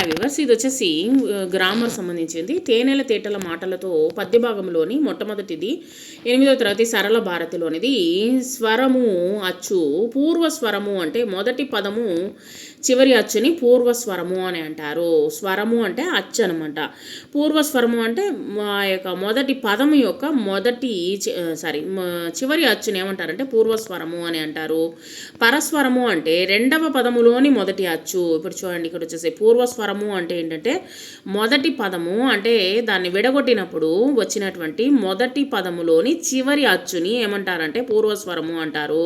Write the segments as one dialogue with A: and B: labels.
A: Hi viewers ఇది వచ్చేసి grammar సంబంధించింది. తేనెల తేటల మాటలతో పద్య భాగంలోని మొట్టమొదటిది ఎనిమిదవ తరగతి సరళ భారతిలోనిది. స్వరము అచ్చు పూర్వ స్వరము అంటే మొదటి పదము చివరి అచ్చుని పూర్వ స్వరము అని అంటారు. స్వరము అంటే అచ్చు అనమాట పూర్వస్వరము అంటే మా యొక్క మొదటి పదము యొక్క మొదటి సారీ చివరి అచ్చుని ఏమంటారంటే పూర్వ స్వరము అని అంటారు. పరస్వరము అంటే రెండవ పదములోని మొదటి అచ్చు. ఇప్పుడు చూడండి ఇక్కడ వచ్చేసి పూర్వస్వరము అంటే ఏంటంటే మొదటి పదము అంటే దాన్ని విడగొట్టినప్పుడు వచ్చినటువంటి మొదటి పదములోని చివరి అచ్చుని ఏమంటారంటే పూర్వస్వరము అంటారు.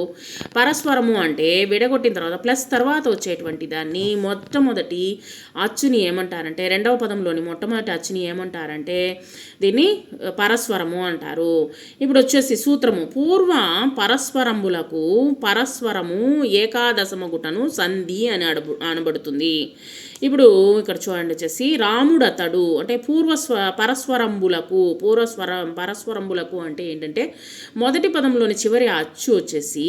A: పరస్వరము అంటే విడగొట్టిన తర్వాత ప్లస్ తర్వాత వచ్చేటువంటి దాన్ని మొట్టమొదటి అచ్చుని ఏమంటారంటే రెండవ పదంలోని మొట్టమొదటి అచ్చుని ఏమంటారంటే దీన్ని పరస్వరము అంటారు. ఇప్పుడు వచ్చేసి సూత్రము పూర్వ పరస్వరంబులకు పరస్వరము ఏకాదశమగుటను సంధి అని అడబు అనబడుతుంది. ఇప్పుడు ఇక్కడ చూడండి వచ్చేసి రాముడు అతడు అంటే పూర్వస్వ పరస్వరంబులకు పూర్వస్వర పరస్వరంబులకు అంటే ఏంటంటే మొదటి పదంలోని చివరి అచ్చు వచ్చేసి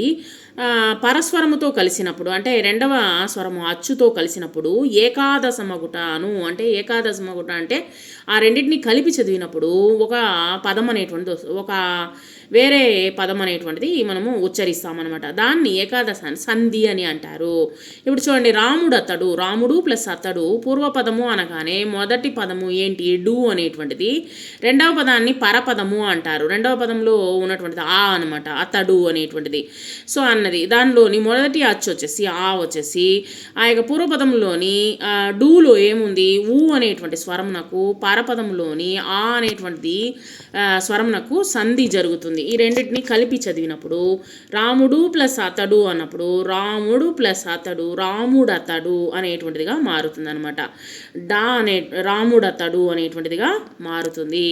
A: పరస్వరముతో కలిసినప్పుడు అంటే రెండవ స్వరము అచ్చుతో కలిసినప్పుడు ఏకాదశమగుటను అంటే ఏకాదశమగుట అంటే ఆ రెండింటిని కలిపి చదివినప్పుడు ఒక పదం అనేటువంటిది ఒక వేరే పదం అనేటువంటిది మనము ఉచ్చరిస్తామన్నమాట. దాన్ని ఏకాదశ సంధి అని అంటారు. ఇప్పుడు చూడండి రాముడు అతడు రాముడు ప్లస్ అతడు పూర్వపదము అనగానే మొదటి పదము ఏంటి? డు అనేటువంటిది. రెండవ పదాన్ని పరపదము అంటారు. రెండవ పదంలో ఉన్నటువంటిది ఆ అనమాట అతడు అనేటువంటిది. సో అన్నది. దానిలోని మొదటి అచ్చు వచ్చేసి ఆ వచ్చేసి ఆ యొక్క పూర్వపదంలోని డూలో ఏముంది? ఊ అనేటువంటి స్వరమునకు పరపదంలోని ఆ అనేటువంటిది స్వరమునకు సంధి జరుగుతుంది. ఈ రెండింటిని కలిపి చదివినప్పుడు రాముడు ప్లస్ అతడు అన్నప్పుడు రాముడు ప్లస్ అతడు రాముడు అతడు అనేటువంటిదిగా మారుతుంది అనమాట డా అనే రాముడు అతడు అనేటువంటిదిగా మారుతుంది.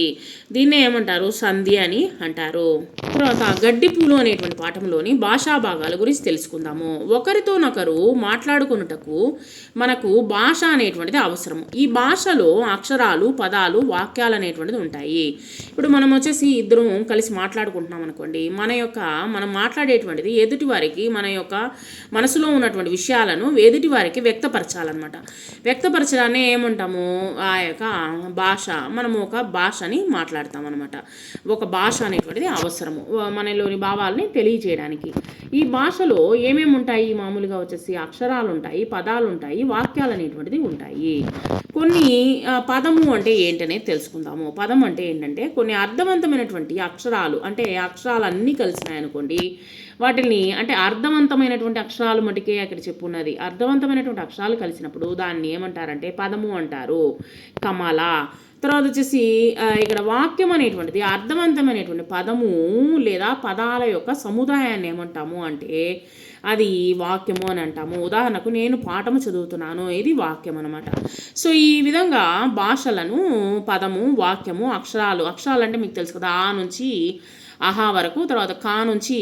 A: దీన్నే ఏమంటారు? సంధి అని అంటారు. తర్వాత గడ్డి పూలు అనేటువంటి పాఠంలోని భాషా భాగాల గురించి తెలుసుకుందాము. ఒకరితోనొకరు మాట్లాడుకున్నటకు మనకు భాష అనేటువంటిది అవసరం. ఈ భాషలో అక్షరాలు పదాలు వాక్యాలు అనేటువంటిది ఉంటాయి. ఇప్పుడు మనం వచ్చేసి ఇద్దరం కలిసి మాట్లాడుకుంటున్నాం అనుకోండి. మన యొక్క మనం మాట్లాడేటువంటిది ఎదుటి వారికి మన యొక్క మనసులో ఉన్నటువంటి విషయాలను ఎదుటి వారికి వ్యక్తపరచాలన్నమాట. వ్యక్తపరచడాన్ని ఏమంటాము? ఆ యొక్క భాష మనము ఒక భాషని మాట్లాడతాం అనమాట ఒక భాష అనేటువంటిది అవసరము. మనలోని భావాలని తెలియజేయడానికి. ఈ భాషలో ఏమేమి ఉంటాయి? మామూలుగా వచ్చేసి అక్షరాలు ఉంటాయి పదాలు ఉంటాయి. వాక్యాలు అనేటువంటిది ఉంటాయి కొన్ని పదము అంటే ఏంటనేది తెలుసుకుందాము. పదం అంటే ఏంటంటే కొన్ని అర్థవంతమైనటువంటి అక్షరాలు అంటే అక్షరాలు అన్నీ కలిసినాయనుకోండి వాటిని అంటే అర్థవంతమైనటువంటి అక్షరాలు మటుకే అక్కడ చెప్పున్నది. అర్థవంతమైనటువంటి అక్షరాలు కలిసినప్పుడు దాన్ని ఏమంటారంటే పదము అంటారు. కమల తర్వాత వచ్చేసి ఇక్కడ వాక్యం అనేటువంటిది అర్థవంతమైనటువంటి పదము లేదా పదాల యొక్క సముదాయాన్ని ఏమంటాము అంటే అది వాక్యము అని అంటాము. ఉదాహరణకు నేను పాఠము చదువుతున్నాను ఇది వాక్యం అనమాట సో ఈ విధంగా భాషలను పదము వాక్యము అక్షరాలు అక్షరాలు అంటే మీకు తెలుసు కదా ఆ నుంచి అహా వరకు తర్వాత కా నుంచి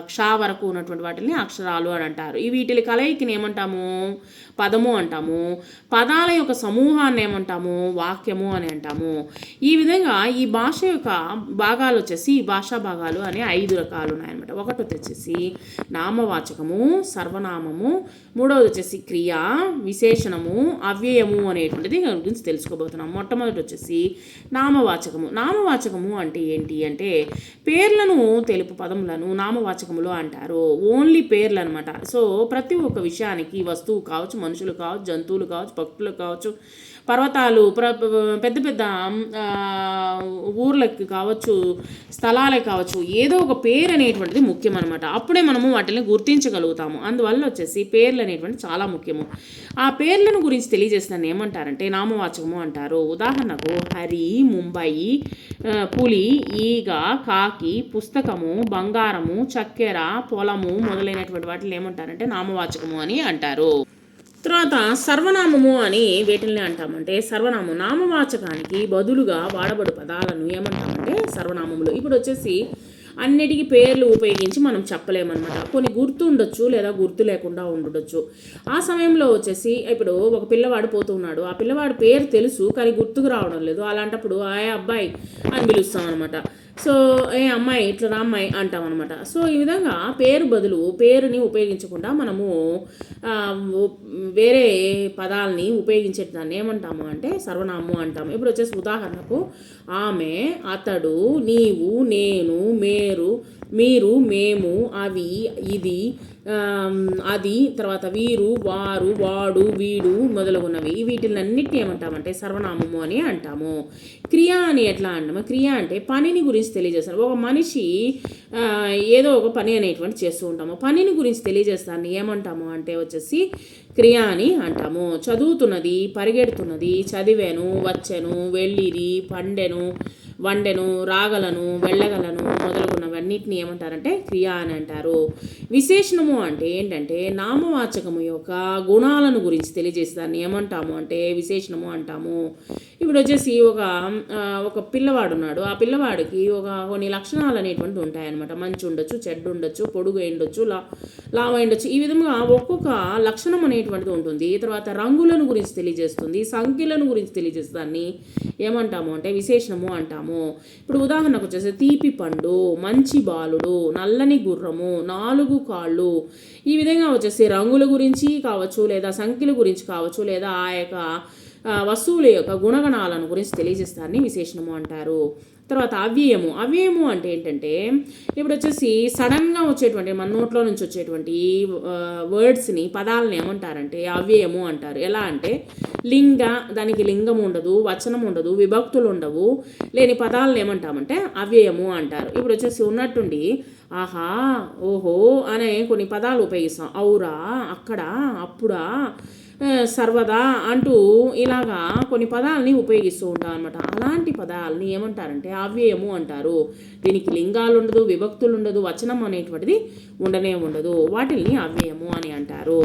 A: క్షా వరకు ఉన్నటువంటి వాటిని అక్షరాలు అని అంటారు. ఈ వీటిని కలయికని ఏమంటాము? పదము అంటాము. పదాల యొక్క సమూహాన్ని ఏమంటాము? వాక్యము అని అంటాము. ఈ విధంగా ఈ భాష యొక్క భాగాలు వచ్చేసి ఈ భాషా భాగాలు అనే ఐదు రకాలు ఉన్నాయన్నమాట. ఒకటి వచ్చేసి నామవాచకము సర్వనామము మూడవది వచ్చేసి క్రియ విశేషణము అవ్యయము అనేటువంటిది గురించి తెలుసుకోబోతున్నాం. మొట్టమొదటి వచ్చేసి నామవాచకము. నామవాచకము అంటే ఏంటి అంటే పేర్లను తెలుపు పదములను నామవాచకములు అంటారు. ఓన్లీ పేర్లు అనమాట సో ప్రతి ఒక్క విషయానికి వస్తువు కావచ్చు మనుషులు కావచ్చు జంతువులు కావచ్చు పక్షులు కావచ్చు పర్వతాలు ప్ర పెద్ద పెద్ద ఊర్లకు ఊర్లకి కావచ్చు స్థలాలకు కావచ్చు ఏదో ఒక పేరు అనేటువంటిది ముఖ్యం అనమాట అప్పుడే మనము వాటిని గుర్తించగలుగుతాము. అందువల్ల వచ్చేసి పేర్లు అనేటువంటి చాలా ముఖ్యము. ఆ పేర్లను గురించి తెలియజేసిన ఏమంటారంటే నామవాచకము అంటారు. ఉదాహరణకు హరి ముంబై పులి ఈగ కాకి పుస్తకము బంగారము చక్కెర పొలము మొదలైనటువంటి వాటిని ఏమంటారంటే నామవాచకము అని అంటారు. తర్వాత సర్వనామము అని వీటిల్ని అంటామంటే సర్వనామం నామవాచకానికి బదులుగా వాడబడు పదాలను ఏమంటామంటే సర్వనామములు. ఇప్పుడు వచ్చేసి అన్నిటికీ పేర్లు ఉపయోగించి మనం చెప్పలేమన్నమాట. కొన్ని గుర్తు ఉండొచ్చు లేదా గుర్తు లేకుండా ఉండొచ్చు. ఆ సమయంలో వచ్చేసి ఇప్పుడు ఒక పిల్లవాడు పోతున్నాడు. ఆ పిల్లవాడు పేరు తెలుసు కానీ గుర్తుకు రావడం లేదు. అలాంటప్పుడు ఆ అబ్బాయి అని పిలుస్తాం అనమాట సో ఏ అమ్మాయి ఇట్లా రా అమ్మాయి అంటాం అనమాట సో ఈ విధంగా పేరు బదులు పేరుని ఉపయోగించకుండా మనము వేరే పదాలని ఉపయోగించే దాన్ని ఏమంటాము అంటే సర్వనామం అంటాము. ఇప్పుడు వచ్చేసి ఉదాహరణకు ఆమె అతడు నీవు నేను మే మేరు మీరు మేము అవి ఇది అది తర్వాత వీరు వారు వాడు వీడు మొదలగున్నవి వీటినన్నిటిని ఏమంటామంటే సర్వనామము అని అంటాము. క్రియ అని ఎట్లా అంటాము? క్రియ అంటే పనిని గురించి తెలియజేస్తాను ఒక మనిషి ఏదో ఒక పని అనేటువంటి చేస్తూ ఉంటాము. పనిని గురించి తెలియజేస్తాను ఏమంటాము అంటే వచ్చేసి క్రియ అని అంటాము. చదువుతున్నది పరిగెడుతున్నది చదివాను వచ్చాను వెళ్ళిరి పండెను వండెను రాగలను వెళ్ళగలను మొదలగునవన్నిటిని ఏమంటారంటే క్రియ అని అంటారు. విశేషణము అంటే ఏంటంటే నామవాచకము యొక్క గుణాలను గురించి తెలియజేసే దాన్ని ఏమంటాము అంటే విశేషణము అంటాము. ఇప్పుడు వచ్చేసి ఒక ఒక పిల్లవాడు ఉన్నాడు ఆ పిల్లవాడికి ఒక కొన్ని లక్షణాలు అనేటువంటివి ఉంటాయన్నమాట. మంచి ఉండొచ్చు చెడ్డ ఉండొచ్చు పొడుగు ఉండొచ్చు లా లావ ఉండొచ్చు ఈ విధంగా ఒక్కొక్క లక్షణం అనేటువంటిది ఉంటుంది. తర్వాత రంగులను గురించి తెలియజేస్తుంది సంఖ్యలను గురించి తెలియజేస్తుంది. దాన్ని ఏమంటాము అంటే విశేషణము అంటాము. ఇప్పుడు ఉదాహరణకు వచ్చేసి తీపి పండు మంచి బాలుడు నల్లని గుర్రము నాలుగు కాళ్ళు. ఈ విధంగా వచ్చేసి రంగుల గురించి కావచ్చు లేదా సంఖ్యల గురించి కావచ్చు లేదా ఆ యొక్క వస్తువుల యొక్క గుణగణాలను గురించి తెలియజేస్తారని విశేషణము అంటారు. తర్వాత అవ్యయము. అవ్యయము అంటే ఏంటంటే ఇప్పుడు వచ్చేసి సడన్గా వచ్చేటువంటి మన నోట్లో నుంచి వచ్చేటువంటి వర్డ్స్ని పదాలను ఏమంటారంటే అవ్యయము అంటారు. ఎలా అంటే లింగ దానికి లింగం ఉండదు వచనం ఉండదు విభక్తులు ఉండవు లేని పదాలను ఏమంటామంటే అవ్యయము అంటారు. ఇప్పుడు వచ్చేసి ఉన్నట్టుండి ఆహా ఓహో అనే కొన్ని పదాలు ఉపయోగిస్తాం. ఔరా అక్కడ అప్పుడా సర్వదా అంటూ ఇలాగా కొన్ని పదాలని ఉపయోగిస్తూ ఉంటాం అనమాట అలాంటి పదాలని ఏమంటారంటే అవ్యయము అంటారు. దీనికి లింగాలు ఉండదు విభక్తులు ఉండదు వచనం అనేటువంటిది ఉండనే ఉండదు. వాటిని అవ్యయము అని అంటారు.